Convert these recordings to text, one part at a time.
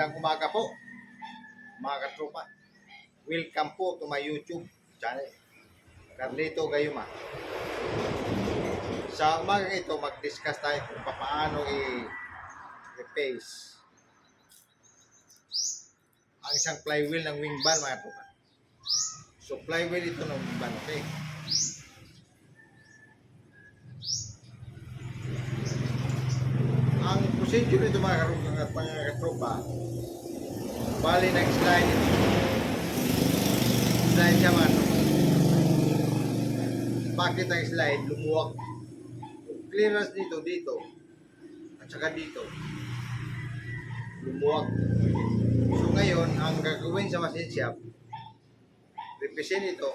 Magandang umaga po, mga katropa. Welcome po to my YouTube channel. Carlito Gayuma. Sa umaga ito, mag-discuss tayo kung paano i-replace ang isang flywheel ng wing van, mga katropa. So, flywheel ito ng wing van, okay? ang procedure nito mga katropa, mga katropa. Bali ng slide ito slide siya mga katropa bakit ang slide lumuwag. Clearance dito dito. At saka dito. Lumuwag. So ngayon ang gagawin sa machine shop represent ito.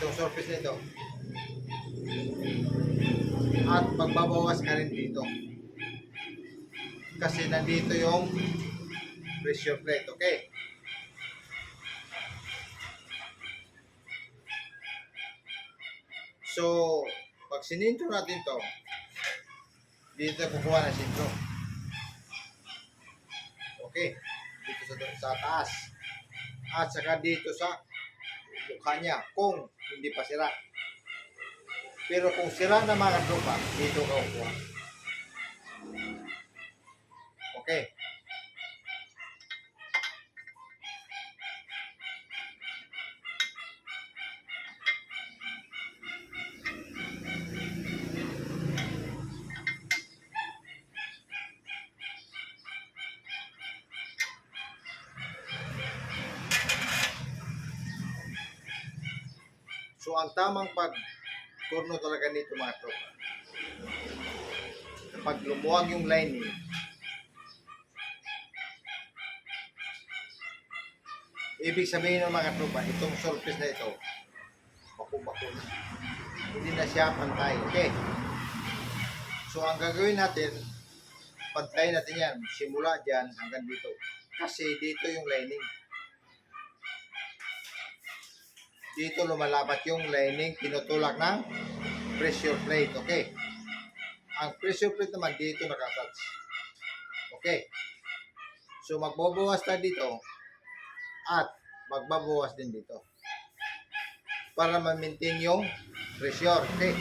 Itong surface nito. At magbabawas ka rin dito kasi nandito yung pressure plate, okay? So, pag sinintro natin to, dito kukuha ng sintro. Okay, dito sa, sa taas. At saka dito sa mukha niya, kung hindi pa sira. Pero kung sira na mga tropa, dito ka kukuha. Ang tamang pag turno talaga nito mga tropa. Kapag lumuwag yung lining, Ibig sabihin ng mga tropa, itong surface na ito, bako-bako na. Hindi na siya pantay. Okay? So, ang gagawin natin, pantayin natin yan. Simula dyan hanggang dito. Kasi dito yung lining. Dito lumalapat yung lining, tinutulak ng pressure plate. Okay? Ang pressure plate naman dito nakatouch. Okay? So, magbabawas tayo dito at magbabawas din dito para ma-maintain yung pressure. Okay.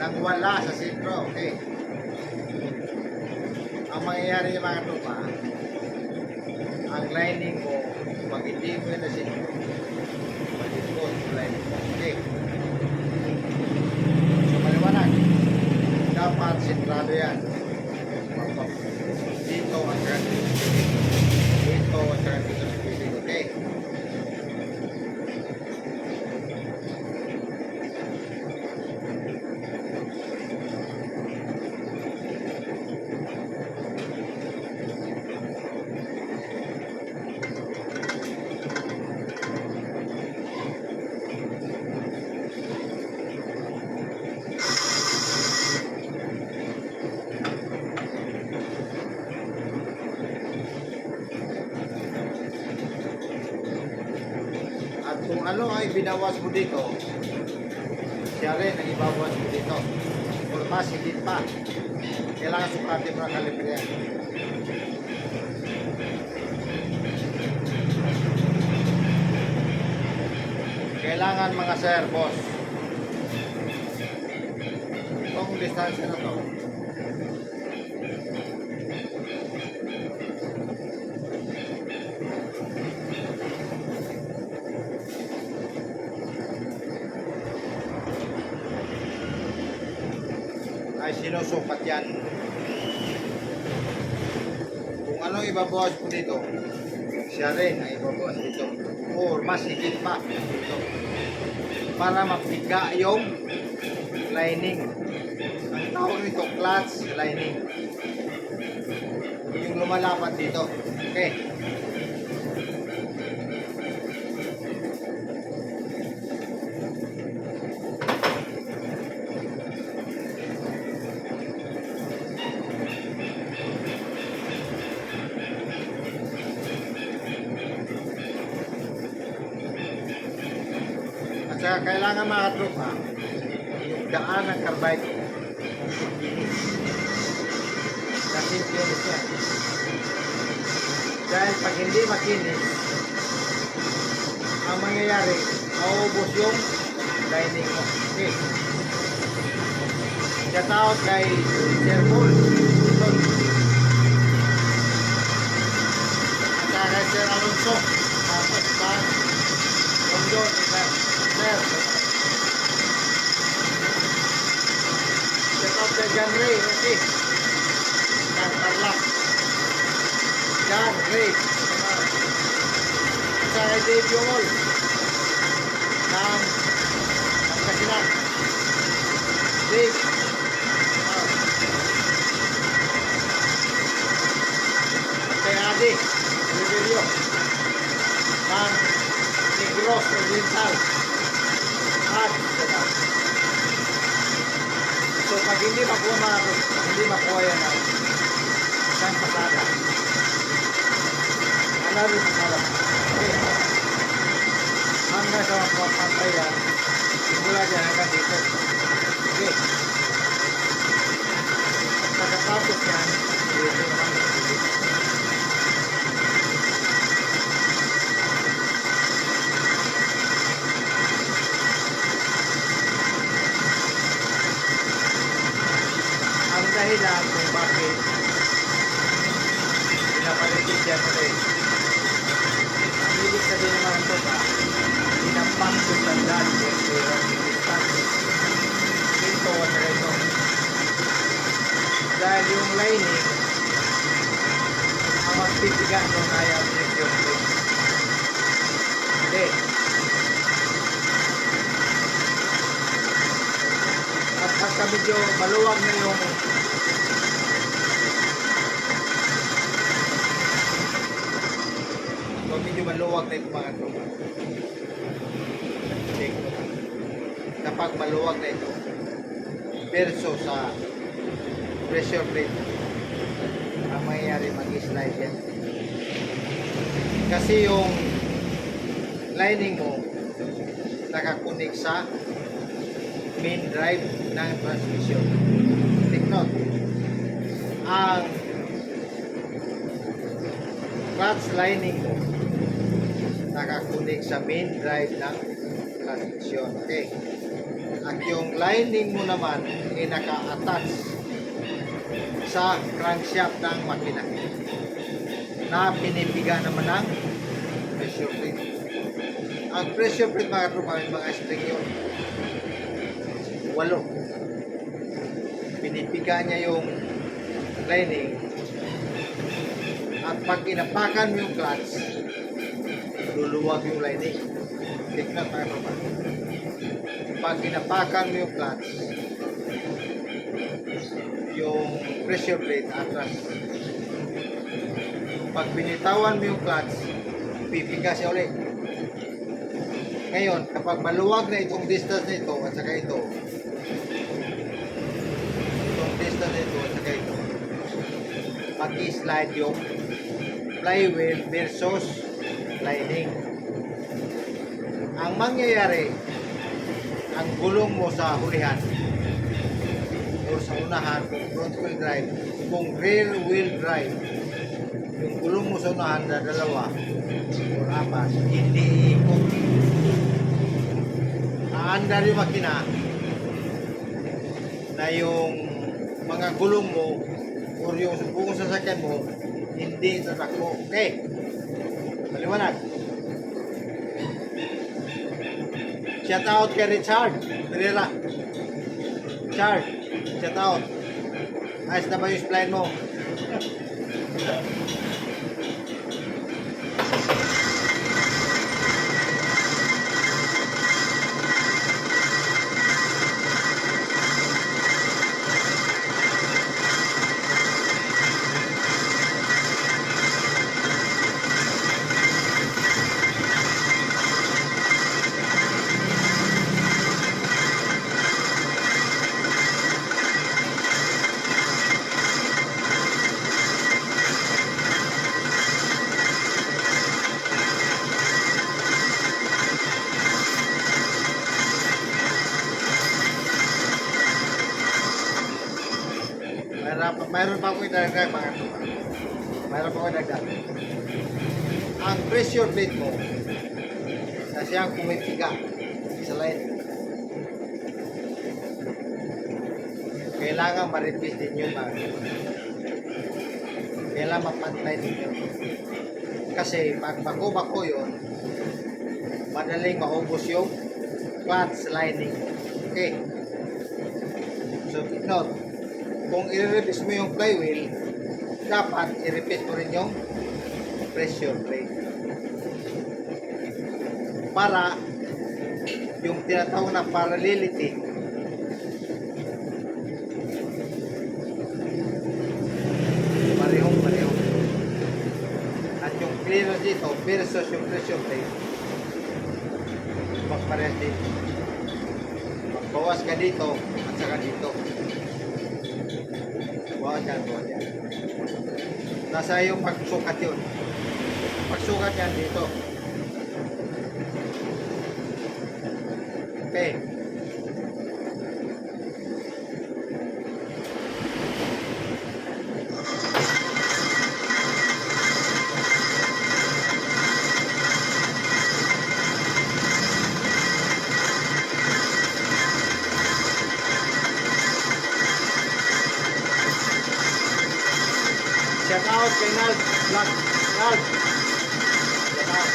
Nang wala sa sentro. Okay. Ang mangyayari yung mga tropa, ang lining mo, pag hindi yun na sentro, malikot yung lining mo. Okay. So, maliwanag. Dapat sentrado yan. Dito ang ganito dito at saka dito sa piling, okay? Kung ano ay binawas mo dito, siya rin ang ibabawas mo dito. Or mas higit pa. Kailangan sukatin mo ang kalibre. Kailangan mga sir, boss. Itong distansya na to, ay sinusukat yan. Kung ano ibabawas mo dito, siya rin ay ibabawas dito. Or mas higit pa dito. Para mapiga yung lining. Ang tawag nito, clutch lining. Yung lumalapat dito. Okay. At saka kailangan mga tropa, daan ng carbide. Kasi kinis yan. Dahil pag hindi makinis, ang mangyayari, maubos yung lining mo. Okay. Shout out kay Sir. Ito. At kay Sir Alonso. Tapos pa, Tondo, Sir. Sir. Out kay John Ray. Okay. John Tarlac. John Ray. Saka kay makuha mga pag hindi makuha yan ang isang pasada. Ano rin pasada? Okay. Hanggang sa mga pantay yan, simula dyan hanggang dito. Okay. Pagkatapos yan, dito naman Yung lining, ang magpipigan nung ayaw yung plate. Hindi. At pagka medyo maluwag na yung Kung medyo maluwag na yung mga lang. Kapag maluwag na ito, verso sa pressure plate, mangyayari mag-slide yan. Kasi yung lining mo, nakakunik sa main drive ng transmission. Take note. Ang clutch lining mo nakakunik sa main drive ng transmission. Okay. At yung lining mo naman ay naka-attach sa crankshaft ng makina na pinipiga naman ng pressure plate. Ang pressure plate mga may mga string yun. Walo. Pinipiga niya yung lining at pag inapakan mo yung clutch, luluwag yung lining. Note mga tropa. Pag inapakan mo yung clutch, yung pressure plate atras. Pag binitawan mo yung clutch, pipiga siya ulit. Ngayon, kapag maluwag na itong distance na ito at saka ito, itong distance na ito at saka ito, mag-slide yung flywheel versus lining. Ang mangyayari, ang gulong mo sa hulihan o sa unahan front wheel drive, kung rear wheel drive, yung gulong mo sa unahan na dalawa o apat, hindi ikot. Aandar yung makina na yung mga gulong mo o yung buong sasakyan mo hindi tatakbo. Okay. Maliwanag. Shout out kay Richard Pereira. Richard, shout out. Ayos na ba yung spline mo? Pa akong idagdag mga ito. Mayroon pa akong idagdag. Ang pressure plate mo, na siyang pumipiga sa line. Kailangan ma-repeat din yun mga ito. Kailangan mapantay din yun. Kasi pag bako-bako yun, madaling maubos yung clutch lining. Okay. So, note, kung i-replace mo yung flywheel, dapat i-repeat mo rin yung pressure plate. Para yung tinatawag na parallelity parehong pareho. At yung clearance dito versus yung pressure plate, magparehas din. Magbawas ka dito at saka dito. Yan. Nasa yung pagsukat yun. Pagsukat yan dito. Shout out kay Nald. Vlog. Nald. Shout out.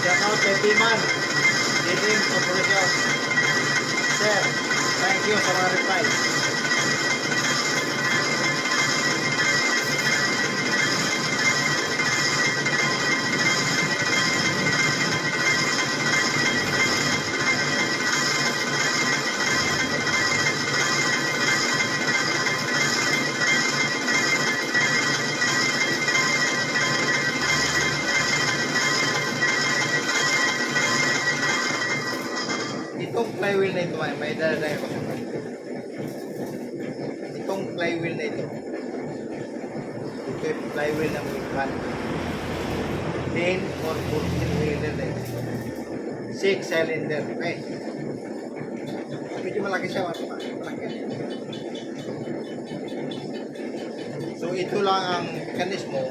Shout out kay. Dilim Corporation. Sir, thank you sa mga reply. May dala sa kanila. Itong flywheel na ito. Ito yung flywheel ng Wikan. 10 or 14 wheeler na ito. 6 cylinder. Okay. Medyo malaki siya. Malaki. So ito lang ang mekanismo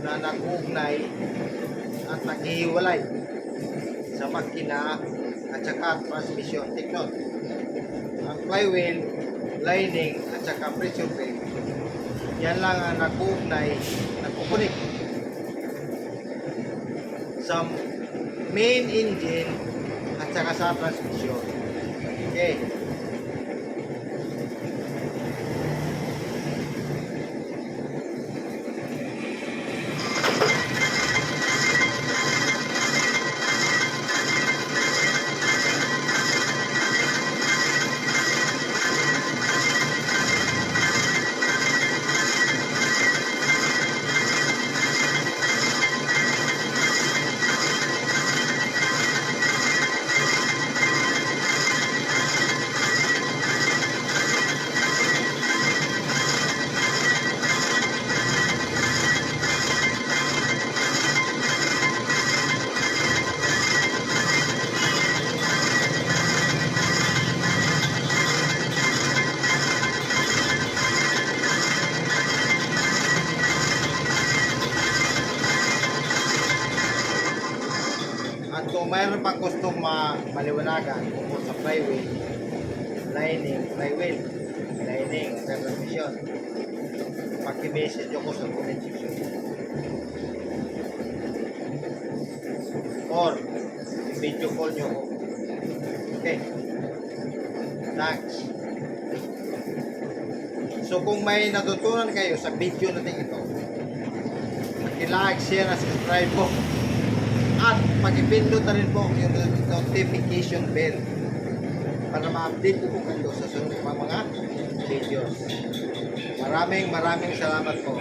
na nag-ugnay at naghihiwalay sa makina at saka transmission. Take note. Ang flywheel, lining at saka pressure brake, yan lang ang nag-uugnay, nagkukunik sa main engine at saka sa transmission. Okay. Kung mayroon pang gustong ma maliwanagan tungkol sa flywheel, lining, flywheel, lining, transmission, pag-message ako sa comment section. Or, video call nyo ako. Okay. Thanks. So kung may natutunan kayo sa video natin ito, i-like, share, at subscribe po. At pag-ipindot na rin po yung notification bell para ma-update po kayo sa sunod pa mga videos. Maraming maraming salamat po.